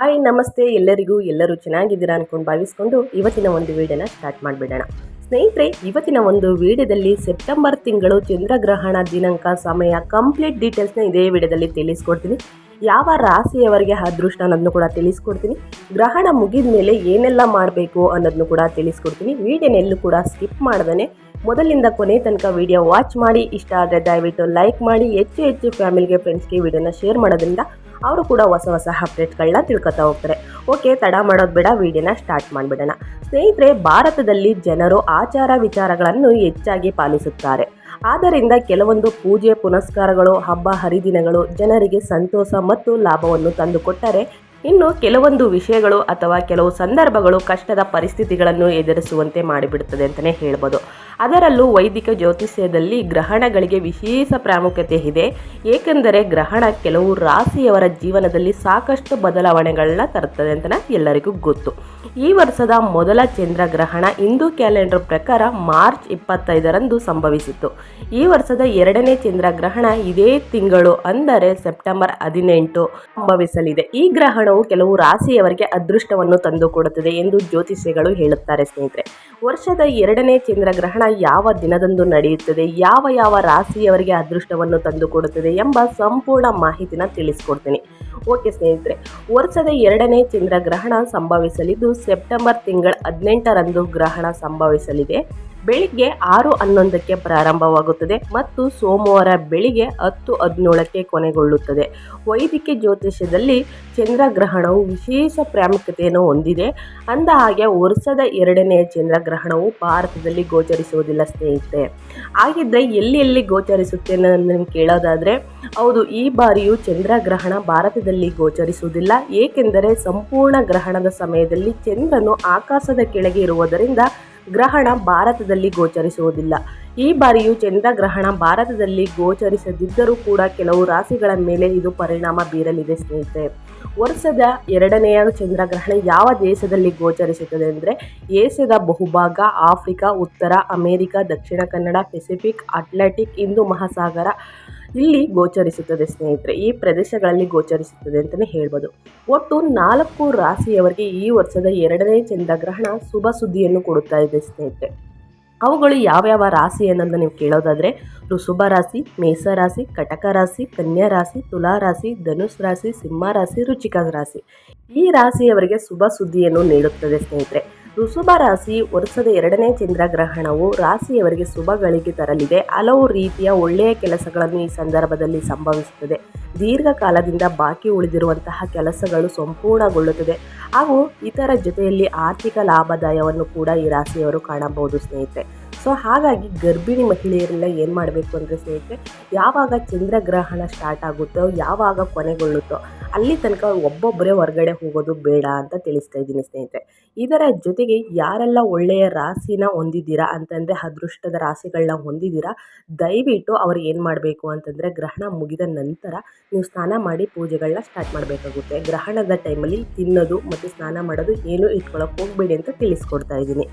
Hi, ನಮಸ್ತೆ. ಎಲ್ಲರಿಗೂ ಎಲ್ಲರೂ ಚೆನ್ನಾಗಿದ್ದೀರಾ ಅನ್ಕೊಂಡು ಭಾವಿಸ್ಕೊಂಡು ಇವತ್ತಿನ ಒಂದು ವಿಡಿಯೋನ ಸ್ಟಾರ್ಟ್ ಮಾಡಿಬಿಡೋಣ. ಸ್ನೇಹಿತರೆ, ಇವತ್ತಿನ ಒಂದು ವಿಡಿಯೋದಲ್ಲಿ ಸೆಪ್ಟೆಂಬರ್ ತಿಂಗಳು ಚಂದ್ರಗ್ರಹಣ ದಿನಾಂಕ ಸಮಯ ಕಂಪ್ಲೀಟ್ ಡೀಟೇಲ್ಸ್ನ ಇದೇ ವಿಡಿಯೋದಲ್ಲಿ ತಿಳಿಸ್ಕೊಡ್ತೀನಿ. ಯಾವ ರಾಶಿಯವರಿಗೆ ಅದೃಷ್ಟ ಅನ್ನೋದನ್ನು ಕೂಡ ತಿಳಿಸ್ಕೊಡ್ತೀನಿ. ಗ್ರಹಣ ಮುಗಿದ ಮೇಲೆ ಏನೆಲ್ಲ ಮಾಡಬೇಕು ಅನ್ನೋದನ್ನು ಕೂಡ ತಿಳಿಸ್ಕೊಡ್ತೀನಿ. ವಿಡಿಯೋನೆಲ್ಲೂ ಕೂಡ ಸ್ಕಿಪ್ ಮಾಡ್ದೇ ಮೊದಲಿಂದ ಕೊನೆ ತನಕ ವಿಡಿಯೋ ವಾಚ್ ಮಾಡಿ, ಇಷ್ಟ ಆದರೆ ದಯವಿಟ್ಟು ಲೈಕ್ ಮಾಡಿ, ಹೆಚ್ಚು ಹೆಚ್ಚು ಫ್ಯಾಮಿಲಿಗೆ ಫ್ರೆಂಡ್ಸ್ಗೆ ವಿಡಿಯೋನ ಶೇರ್ ಮಾಡೋದ್ರಿಂದ ಅವರು ಕೂಡ ಹೊಸ ಹೊಸ ಅಪ್ಡೇಟ್ಗಳನ್ನ ತಿಳ್ಕೊತಾ ಹೋಗ್ತಾರೆ. ಓಕೆ ತಡ ಮಾಡೋದು ಬೇಡ ವಿಡಿಯೋನ ಸ್ಟಾರ್ಟ್ ಮಾಡಿಬಿಡೋಣ. ಸ್ನೇಹಿತರೆ, ಭಾರತದಲ್ಲಿ ಜನರು ಆಚಾರ ವಿಚಾರಗಳನ್ನು ಹೆಚ್ಚಾಗಿ ಪಾಲಿಸುತ್ತಾರೆ. ಆದ್ದರಿಂದ ಕೆಲವೊಂದು ಪೂಜೆ, ಪುನಸ್ಕಾರಗಳು, ಹಬ್ಬ, ಹರಿದಿನಗಳು ಜನರಿಗೆ ಸಂತೋಷ ಮತ್ತು ಲಾಭವನ್ನು ತಂದುಕೊಟ್ಟರೆ, ಇನ್ನು ಕೆಲವೊಂದು ವಿಷಯಗಳು ಅಥವಾ ಕೆಲವು ಸಂದರ್ಭಗಳು ಕಷ್ಟದ ಪರಿಸ್ಥಿತಿಗಳನ್ನು ಎದುರಿಸುವಂತೆ ಮಾಡಿಬಿಡುತ್ತದೆ ಅಂತಲೇ ಹೇಳ್ಬೋದು. ಅದರಲ್ಲೂ ವೈದಿಕ ಜ್ಯೋತಿಷ್ಯದಲ್ಲಿ ಗ್ರಹಣಗಳಿಗೆ ವಿಶೇಷ ಪ್ರಾಮುಖ್ಯತೆ ಇದೆ. ಏಕೆಂದರೆ ಗ್ರಹಣ ಕೆಲವು ರಾಶಿಯವರ ಜೀವನದಲ್ಲಿ ಸಾಕಷ್ಟು ಬದಲಾವಣೆಗಳನ್ನ ತರುತ್ತದೆ ಅಂತ ಎಲ್ಲರಿಗೂ ಗೊತ್ತು. ಈ ವರ್ಷದ ಮೊದಲ ಚಂದ್ರಗ್ರಹಣ ಹಿಂದೂ ಕ್ಯಾಲೆಂಡರ್ ಪ್ರಕಾರ ಮಾರ್ಚ್ ಇಪ್ಪತ್ತೈದರಂದು ಸಂಭವಿಸಿತ್ತು. ಈ ವರ್ಷದ ಎರಡನೇ ಚಂದ್ರಗ್ರಹಣ ಇದೇ ತಿಂಗಳು ಅಂದರೆ ಸೆಪ್ಟೆಂಬರ್ ಹದಿನೆಂಟು ಸಂಭವಿಸಲಿದೆ. ಈ ಗ್ರಹಣವು ಕೆಲವು ರಾಶಿಯವರಿಗೆ ಅದೃಷ್ಟವನ್ನು ತಂದುಕೊಡುತ್ತದೆ ಎಂದು ಜ್ಯೋತಿಷ್ಯಗಳು ಹೇಳುತ್ತಾರೆ ಸ್ನೇಹಿತರೆ. ವರ್ಷದ ಎರಡನೇ ಚಂದ್ರಗ್ರಹಣ ಯಾವ ದಿನದಂದು ನಡೆಯುತ್ತದೆ, ಯಾವ ಯಾವ ರಾಶಿಯವರಿಗೆ ಅದೃಷ್ಟವನ್ನು ತಂದುಕೊಡುತ್ತದೆ ಎಂಬ ಸಂಪೂರ್ಣ ಮಾಹಿತಿನ ತಿಳಿಸ್ಕೊಡ್ತೀನಿ. ಓಕೆ ಸ್ನೇಹಿತರೆ, ವರ್ಷದ ಎರಡನೇ ಚಂದ್ರಗ್ರಹಣ ಸಂಭವಿಸಲಿದ್ದು, ಸೆಪ್ಟೆಂಬರ್ ತಿಂಗಳ ಹದಿನೆಂಟರಂದು ಗ್ರಹಣ ಸಂಭವಿಸಲಿದೆ. ಬೆಳಿಗ್ಗೆ ಆರು ಹನ್ನೊಂದಕ್ಕೆ ಪ್ರಾರಂಭವಾಗುತ್ತದೆ ಮತ್ತು ಸೋಮವಾರ ಬೆಳಿಗ್ಗೆ ಹತ್ತು ಹದಿನೇಳಕ್ಕೆ ಕೊನೆಗೊಳ್ಳುತ್ತದೆ. ವೈದಿಕ ಜ್ಯೋತಿಷ್ಯದಲ್ಲಿ ಚಂದ್ರಗ್ರಹಣವು ವಿಶೇಷ ಪ್ರಾಮುಖ್ಯತೆಯನ್ನು ಹೊಂದಿದೆ. ಅಂದ ಹಾಗೆ ವರ್ಷದ ಎರಡನೆಯ ಚಂದ್ರಗ್ರಹಣವು ಭಾರತದಲ್ಲಿ ಗೋಚರಿಸುವುದಿಲ್ಲ ಸ್ನೇಹಿತರೆ. ಹಾಗಿದ್ರೆ ಎಲ್ಲಿ ಎಲ್ಲಿ ಗೋಚರಿಸುತ್ತೆ ಅನ್ನೋದನ್ನು ಕೇಳೋದಾದರೆ, ಹೌದು, ಈ ಬಾರಿಯೂ ಚಂದ್ರಗ್ರಹಣ ಭಾರತದಲ್ಲಿ ಗೋಚರಿಸುವುದಿಲ್ಲ. ಏಕೆಂದರೆ ಸಂಪೂರ್ಣ ಗ್ರಹಣದ ಸಮಯದಲ್ಲಿ ಚಂದ್ರನು ಆಕಾಶದ ಕೆಳಗೆ ಇರುವುದರಿಂದ ಗ್ರಹಣ ಭಾರತದಲ್ಲಿ ಗೋಚರಿಸುವುದಿಲ್ಲ. ಈ ಬಾರಿಯೂ ಚಂದ್ರಗ್ರಹಣ ಭಾರತದಲ್ಲಿ ಗೋಚರಿಸದಿದ್ದರೂ ಕೂಡ ಕೆಲವು ರಾಶಿಗಳ ಮೇಲೆ ಇದು ಪರಿಣಾಮ ಬೀರಲಿದೆ ಸ್ನೇಹಿತರೆ. ವರ್ಷದ ಎರಡನೆಯ ಚಂದ್ರಗ್ರಹಣ ಯಾವ ದೇಶದಲ್ಲಿ ಗೋಚರಿಸುತ್ತದೆ ಅಂದರೆ ಏಷ್ಯಾದ ಬಹುಭಾಗ, ಆಫ್ರಿಕಾ, ಉತ್ತರ ಅಮೇರಿಕ, ದಕ್ಷಿಣ ಕನ್ನಡ, ಪೆಸಿಫಿಕ್, ಅಟ್ಲಾಂಟಿಕ್ ಹಿಂದೂ ಮಹಾಸಾಗರ ಇಲ್ಲಿ ಗೋಚರಿಸುತ್ತದೆ ಸ್ನೇಹಿತರೆ. ಈ ಪ್ರದೇಶಗಳಲ್ಲಿ ಗೋಚರಿಸುತ್ತದೆ ಅಂತಲೇ ಹೇಳ್ಬೋದು. ಒಟ್ಟು ನಾಲ್ಕು ರಾಶಿಯವರಿಗೆ ಈ ವರ್ಷದ ಎರಡನೇ ಚಂದ್ರಗ್ರಹಣ ಶುಭ ಸುದ್ದಿಯನ್ನು ಕೊಡುತ್ತಾ ಇದೆ ಸ್ನೇಹಿತರೆ. ಅವುಗಳು ಯಾವ್ಯಾವ ರಾಶಿ ಏನಂತ ನೀವು ಕೇಳೋದಾದರೆ ವೃಷಭ ರಾಶಿ ಮೇಷರಾಶಿ ಕಟಕ ರಾಶಿ ಕನ್ಯಾ ರಾಶಿ ತುಲಾ ರಾಶಿ ಧನುಸ್ ರಾಶಿ ಸಿಂಹ ರಾಶಿ ರುಚಿಕ ರಾಶಿ ಈ ರಾಶಿಯವರಿಗೆ ಶುಭ ಸುದ್ದಿಯನ್ನು ನೀಡುತ್ತದೆ ಸ್ನೇಹಿತರೆ. ಋಷಭ ರಾಶಿ ವರ್ಷದ ಎರಡನೇ ಚಂದ್ರಗ್ರಹಣವು ರಾಶಿಯವರಿಗೆ ಶುಭಗಳಿಗೆ ತರಲಿದೆ. ಹಲವು ರೀತಿಯ ಒಳ್ಳೆಯ ಕೆಲಸಗಳನ್ನು ಈ ಸಂದರ್ಭದಲ್ಲಿ ಸಂಭವಿಸುತ್ತದೆ. ದೀರ್ಘಕಾಲದಿಂದ ಬಾಕಿ ಉಳಿದಿರುವಂತಹ ಕೆಲಸಗಳು ಸಂಪೂರ್ಣಗೊಳ್ಳುತ್ತದೆ. ಹಾಗೂ ಇತರ ಜೊತೆಯಲ್ಲಿ ಆರ್ಥಿಕ ಲಾಭದಾಯವನ್ನು ಕೂಡ ಈ ರಾಶಿಯವರು ಕಾಣಬಹುದು ಸ್ನೇಹಿತರೆ. ಸೊ ಹಾಗಾಗಿ ಗರ್ಭಿಣಿ ಮಹಿಳೆಯರೆಲ್ಲ ಏನು ಮಾಡಬೇಕು ಅಂದರೆ ಸ್ನೇಹಿತರೆ, ಯಾವಾಗ ಚಂದ್ರಗ್ರಹಣ ಸ್ಟಾರ್ಟ್ ಆಗುತ್ತೋ, ಯಾವಾಗ ಕೊನೆಗೊಳ್ಳುತ್ತೋ, ಅಲ್ಲಿ ತನಕ ಒಬ್ಬೊಬ್ಬರೇ ಹೊರಗಡೆ ಹೋಗೋದು ಬೇಡ ಅಂತ ತಿಳಿಸ್ತಾ ಇದ್ದೀನಿ ಸ್ನೇಹಿತರೆ. ಇದರ ಜೊತೆಗೆ ಯಾರೆಲ್ಲ ಒಳ್ಳೆಯ ರಾಶಿನ ಹೊಂದಿದ್ದೀರಾ ಅಂತಂದರೆ, ಅದೃಷ್ಟದ ರಾಶಿಗಳನ್ನ ಹೊಂದಿದ್ದೀರಾ, ದಯವಿಟ್ಟು ಅವ್ರು ಏನು ಮಾಡಬೇಕು ಅಂತಂದರೆ ಗ್ರಹಣ ಮುಗಿದ ನಂತರ ನೀವು ಸ್ನಾನ ಮಾಡಿ ಪೂಜೆಗಳನ್ನ ಸ್ಟಾರ್ಟ್ ಮಾಡಬೇಕಾಗುತ್ತೆ. ಗ್ರಹಣದ ಟೈಮಲ್ಲಿ ತಿನ್ನೋದು ಮತ್ತು ಸ್ನಾನ ಮಾಡೋದು ಏನೂ ಇಟ್ಕೊಳ್ಳೋಕೆ ಹೋಗಬೇಡಿ ಅಂತ ತಿಳಿಸ್ಕೊಡ್ತಾ ಇದ್ದೀನಿ.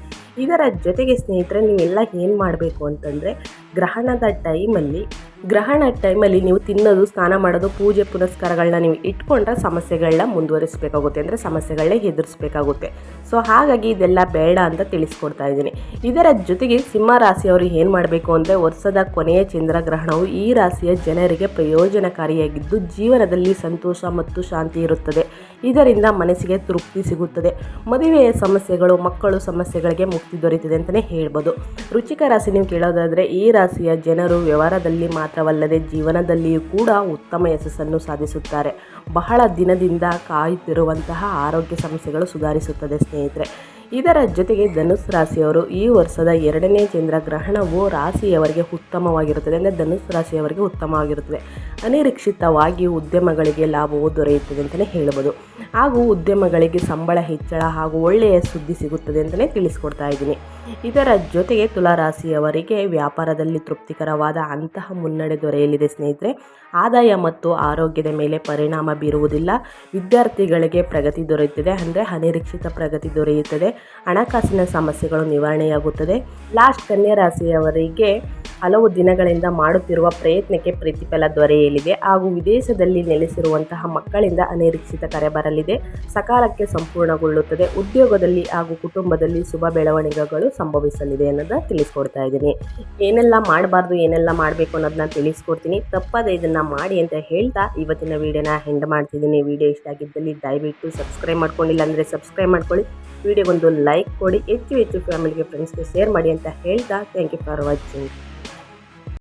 ಇದರ ಜೊತೆಗೆ ಸ್ನೇಹಿತರೆ, ನೀವೆಲ್ಲ ಏನು ಮಾಡಬೇಕು ಅಂತಂದರೆ, ಗ್ರಹಣದ ಟೈಮಲ್ಲಿ, ಗ್ರಹಣ ಟೈಮಲ್ಲಿ ನೀವು ತಿನ್ನೋದು, ಸ್ನಾನ ಮಾಡೋದು, ಪೂಜೆ ಪುನಸ್ಕಾರಗಳನ್ನ ನೀವು ಇಟ್ಕೊಂಡ್ರೆ ಸಮಸ್ಯೆಗಳನ್ನ ಮುಂದುವರಿಸಬೇಕಾಗುತ್ತೆ. ಅಂದರೆ ಸಮಸ್ಯೆಗಳನ್ನ ಎದುರಿಸಬೇಕಾಗುತ್ತೆ. ಸೊ ಹಾಗಾಗಿ ಇದೆಲ್ಲ ಬೇಡ ಅಂತ ತಿಳಿಸ್ಕೊಡ್ತಾ ಇದ್ದೀನಿ. ಇದರ ಜೊತೆಗೆ ಸಿಂಹ ರಾಶಿಯವರು ಏನು ಮಾಡಬೇಕು ಅಂದರೆ, ವರ್ಷದ ಕೊನೆಯ ಚಂದ್ರಗ್ರಹಣವು ಈ ರಾಶಿಯ ಜನರಿಗೆ ಪ್ರಯೋಜನಕಾರಿಯಾಗಿದ್ದು, ಜೀವನದಲ್ಲಿ ಸಂತೋಷ ಮತ್ತು ಶಾಂತಿ ಇರುತ್ತದೆ. ಇದರಿಂದ ಮನಸ್ಸಿಗೆ ತೃಪ್ತಿ ಸಿಗುತ್ತದೆ. ಮದುವೆಯ ಸಮಸ್ಯೆಗಳು ಮಕ್ಕಳು ಸಮಸ್ಯೆಗಳಿಗೆ ಮುಕ್ತಿ ದೊರೆಯುತ್ತದೆ ಅಂತಲೇ ಹೇಳ್ಬೋದು. ರುಚಿಕ ರಾಶಿ ನೀವು ಕೇಳೋದಾದರೆ, ಈ ರಾಶಿಯ ಜನರು ವ್ಯವಹಾರದಲ್ಲಿ ಮಾತ್ರವಲ್ಲದೆ ಜೀವನದಲ್ಲಿಯೂ ಕೂಡ ಉತ್ತಮ ಯಶಸ್ಸನ್ನು ಸಾಧಿಸುತ್ತಾರೆ. ಬಹಳ ದಿನದಿಂದ ಕಾಯುತ್ತಿರುವಂತಹ ಆರೋಗ್ಯ ಸಮಸ್ಯೆಗಳು ಸುಧಾರಿಸುತ್ತದೆ ಸ್ನೇಹಿತರೆ. ಇದರ ಜೊತೆಗೆ ಧನುಸ್ ರಾಶಿಯವರು ಈ ವರ್ಷದ ಎರಡನೇ ಚಂದ್ರಗ್ರಹಣವು ರಾಶಿಯವರಿಗೆ ಉತ್ತಮವಾಗಿರುತ್ತದೆ ಅಂದರೆ ಧನುಸ್ ರಾಶಿಯವರಿಗೆ ಉತ್ತಮವಾಗಿರುತ್ತದೆ. ಅನಿರೀಕ್ಷಿತವಾಗಿ ಉದ್ಯಮಗಳಿಗೆ ಲಾಭವು ದೊರೆಯುತ್ತದೆ ಅಂತಲೇ ಹೇಳ್ಬೋದು. ಹಾಗೂ ಉದ್ಯಮಗಳಿಗೆ ಸಂಬಳ ಹೆಚ್ಚಳ ಹಾಗೂ ಒಳ್ಳೆಯ ಸುದ್ದಿ ಸಿಗುತ್ತದೆ ಅಂತಲೇ ತಿಳಿಸ್ಕೊಡ್ತಾ ಇದ್ದೀನಿ. ಇದರ ಜೊತೆಗೆ ತುಲಾರಾಶಿಯವರಿಗೆ ವ್ಯಾಪಾರದಲ್ಲಿ ತೃಪ್ತಿಕರವಾದ ಅಂತಹ ಮುನ್ನಡೆ ದೊರೆಯಲಿದೆ ಸ್ನೇಹಿತರೆ. ಆದಾಯ ಮತ್ತು ಆರೋಗ್ಯದ ಮೇಲೆ ಪರಿಣಾಮ ಬೀರುವುದಿಲ್ಲ. ವಿದ್ಯಾರ್ಥಿಗಳಿಗೆ ಪ್ರಗತಿ ದೊರೆಯುತ್ತದೆ ಅಂದರೆ ಅನಿರೀಕ್ಷಿತ ಪ್ರಗತಿ ದೊರೆಯುತ್ತದೆ. ಹಣಕಾಸಿನ ಸಮಸ್ಯೆಗಳು ನಿವಾರಣೆಯಾಗುತ್ತದೆ. ಲಾಸ್ಟ್ ಕನ್ಯಾ ರಾಶಿಯವರಿಗೆ ಹಲವು ದಿನಗಳಿಂದ ಮಾಡುತ್ತಿರುವ ಪ್ರಯತ್ನಕ್ಕೆ ಪ್ರತಿಫಲ ದೊರೆಯಲಿದೆ ಹಾಗೂ ವಿದೇಶದಲ್ಲಿ ನೆಲೆಸಿರುವಂತಹ ಮಕ್ಕಳಿಂದ ಅನಿರೀಕ್ಷಿತ ಕರೆ ಬರಲಿದೆ. ಸಕಾಲಕ್ಕೆ ಸಂಪೂರ್ಣಗೊಳ್ಳುತ್ತದೆ. ಉದ್ಯೋಗದಲ್ಲಿ ಹಾಗೂ ಕುಟುಂಬದಲ್ಲಿ ಶುಭ ಬೆಳವಣಿಗೆಗಳು ಸಂಭವಿಸಲಿದೆ ಅನ್ನೋದನ್ನ ತಿಳಿಸ್ಕೊಡ್ತಾ ಇದ್ದೀನಿ. ಏನೆಲ್ಲ ಮಾಡಬಾರ್ದು, ಏನೆಲ್ಲ ಮಾಡಬೇಕು ಅನ್ನೋದನ್ನ ತಿಳಿಸ್ಕೊಡ್ತೀನಿ. ತಪ್ಪದೆ ಇದನ್ನು ಮಾಡಿ ಅಂತ ಹೇಳ್ತಾ ಇವತ್ತಿನ ವಿಡಿಯೋನ ಹೆಂಡ್ ಮಾಡ್ತಿದ್ದೀನಿ. ವಿಡಿಯೋ ಇಷ್ಟ ಆಗಿದ್ದಲ್ಲಿ ದಯವಿಟ್ಟು ಸಬ್ಸ್ಕ್ರೈಬ್ ಮಾಡ್ಕೊಂಡಿಲ್ಲ ಅಂದರೆ ಸಬ್ಸ್ಕ್ರೈಬ್ ಮಾಡ್ಕೊಳ್ಳಿ. ವಿಡಿಯೋಗೊಂದು ಲೈಕ್ ಕೊಡಿ. ಹೆಚ್ಚು ಹೆಚ್ಚು ಫ್ಯಾಮಿಲಿಗೆ ಫ್ರೆಂಡ್ಸ್ಗೆ ಶೇರ್ ಮಾಡಿ ಅಂತ ಹೇಳ್ತಾ ಥ್ಯಾಂಕ್ ಯು ಫಾರ್ ವಾಚಿಂಗ್